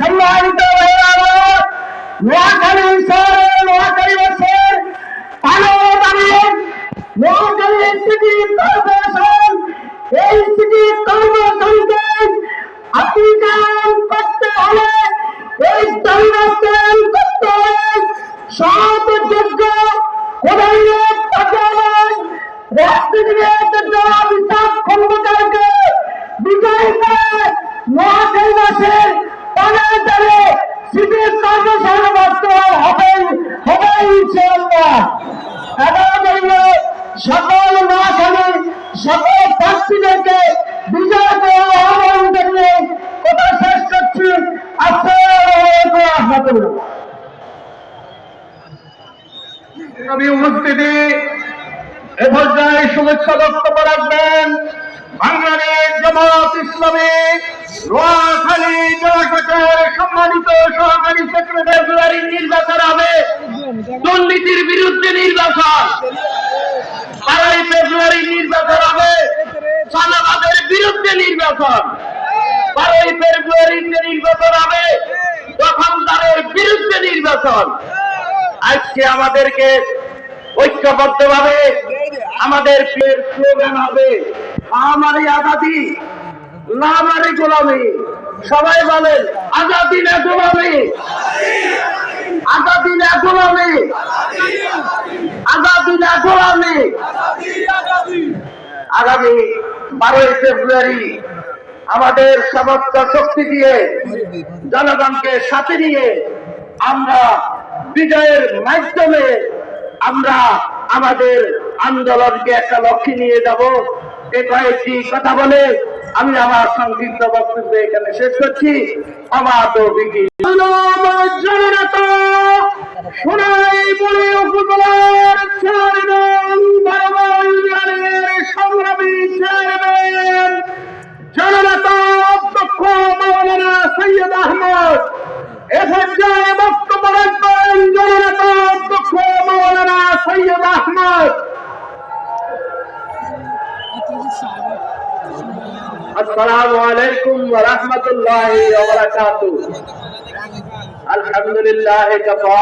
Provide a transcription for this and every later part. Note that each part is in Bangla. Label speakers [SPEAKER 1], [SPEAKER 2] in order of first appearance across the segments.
[SPEAKER 1] সম্মানিত নোয়াখালী শহরের নোয়াখালী বছর আলো বাংলার নোয়াখালী সিটি কর্পোরেশন এই সিটি কর্পোরেশনকে আফ্রিকান করতে হলে এই পরিবর্তন করতে
[SPEAKER 2] হলে সৎযোগ্য কোথায় রাজনীতিবিদ শুভেচ্ছা বক্তব্য রাখবেন বাংলাদেশ ইসলামী নোয়াখালী সম্মানিত সহকারী সেক্রেটারি নির্বাচন হবে। দুর্নীতির বিরুদ্ধে নির্বাচন। বারোই ফেব্রুয়ারি নির্বাচন হবে। সালাবাদের বিরুদ্ধে নির্বাচন। বারোই ফেব্রুয়ারিতে নির্বাচন হবে। নির্বাচন। আজকে আমাদেরকে ঐক্যবদ্ধ ভাবে আমাদের স্লোগান হবে, আমারই আজাদি নামারি গোলামি। সবাই বলেন, আজাদি না গোলামি? আজাদি না গোলামি? আজাদি না গোলামি? আগামী বারোই ফেব্রুয়ারি আমাদের সমস্ত শক্তি দিয়ে জনগণকে সাথে নিয়ে আমরা বিজয়ের মাধ্যমে আমরা আমাদের আন্দোলনকে একটা লক্ষ্যে নিয়ে যাব। এ কয়েকটি কথা বলে আমি আমার সংক্ষিপ্ত বক্তব্য এখানে শেষ করছি। আমার তো বিকি বলে উপজেলার এ পর্যায়ে বক্তব্য রাখবেন জননেতা অধ্যক্ষ মৌলানা সৈয়দ আহমদ আসসালামু আলাইকুম ওয়া রাহমাতুল্লাহি ওয়া বারাকাতুহু আলহামদুলিল্লাহি কাফা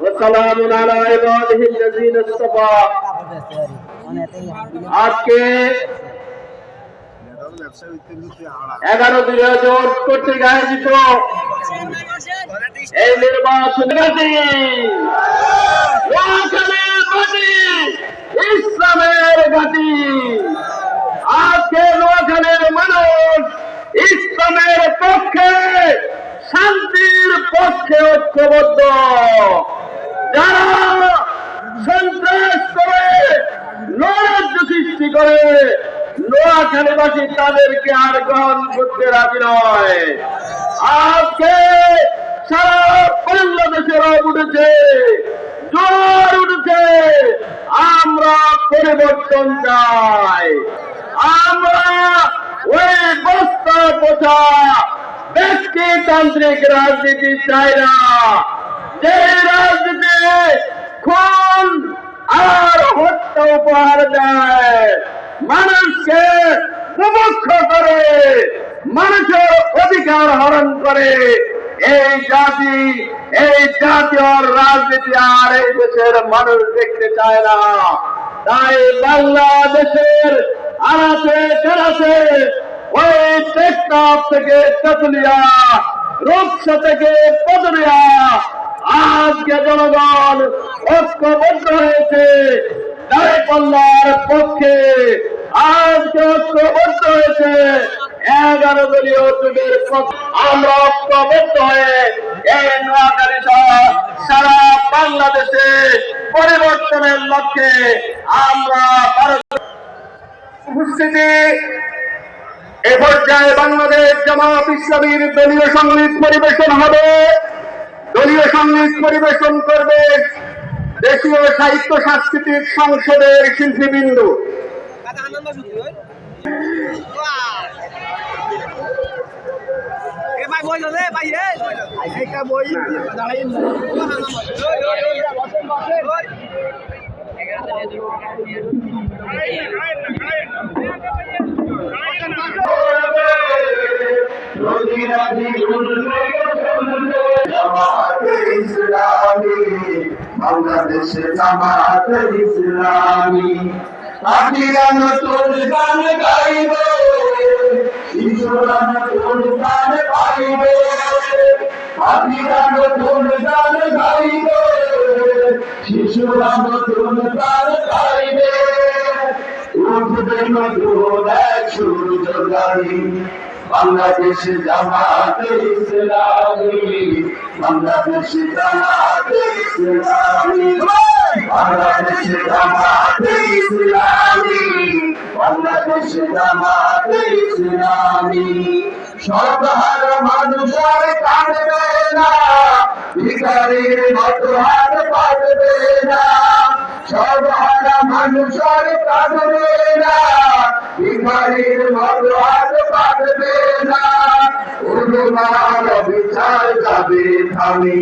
[SPEAKER 2] ওয়া সালামুন আলা ইবাদিহি আল্লাযীনা ইসতাফা আজকে এগারো দুই হাজার কর্তৃক আয়োজিত এই নির্বাচন ইসলামের ঘাটি আজকে নোয়াখালীর মানুষ ইসলামের পক্ষে, শান্তির পক্ষে ঐক্যবদ্ধ নোয়াখালীবাসী তাদেরকে আর গ্রহণ করতে রাজি নয়। আজকে সারা বাংলাদেশের উঠেছে জোর উঠেছে। আমরা পরিবর্তন চাই। আমরা ওই বস্তা পোষা ব্যক্তিতান্ত্রিক রাজনীতি চাই না। যে রাজনীতি খুন আর হত্যা উপহার দেয় মানুষকে মুমুক্ষ করে, মানুষের অধিকার হরণ করে। এই জাতি, এই জাতীয় রাজনীতি আর এই দেশের মানুষ দেখতে চায় না। তাই বাংলাদেশের আনাচে কানাচে ওই টেকনাফ থেকে তেতুলিয়া, রূপসা থেকে পদলিয়া, আজকে জনগণ ঐক্যবদ্ধ হয়েছে দাঁড়িপাল্লার পক্ষে আজকে ঐক্যবদ্ধ হয়েছে, এগারো দলীয় যুগের আমরা ঐক্যবদ্ধ হয়ে এই নোয়াখালী সারা বাংলাদেশে পরিবর্তনের লক্ষ্যে আমরা ভারত উপস্থিতি। এ পর্যায়ে বাংলাদেশ জামাত ইসলামীর দলীয় সংগীত পরিবেশন হবে। দলীয় সংগীত পরিবেশন করবে দেশীয় সাহিত্য সাংস্কৃতিক সংসদের শিল্পীবৃন্দ
[SPEAKER 3] Kata
[SPEAKER 4] বাংলাদেশে জামাত ইসলামী আপিরা নতুন গান গাইব শিশুরা নতুন গান গাইব আপিরা নতুন গান গাইব শিশুরা নতুন গান গাইবে উঠবে নতুন এক সূর্য গাড়ি বাংলাদেশ জামাতে ইসলামী বাংলাদেশ জামাতে ইসলামী। বাংলাদেশ জামাতে ইসলামী বাংলাদেশ জামাতে ইসলামী সরকার মানুষের কাঁদবে না ভিখারির মতো হাত পারবে না উন্মার বিচার যাবে থামি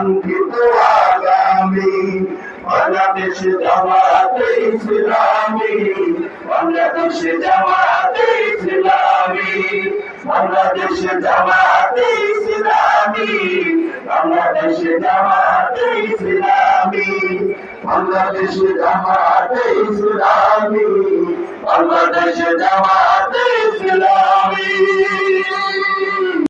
[SPEAKER 4] কাঙ্ক্ষিত আগামী বাংলাদেশ জামাতে ইসলামী বাংলাদেশ জামাতে ইসলামী বাংলাদেশ জামাতে ইসলামী বাংলাদেশ জামাতে ইসলামী বাংলাদেশ জামাতে ইসলামী বাংলাদেশ জামাতে ইসলামী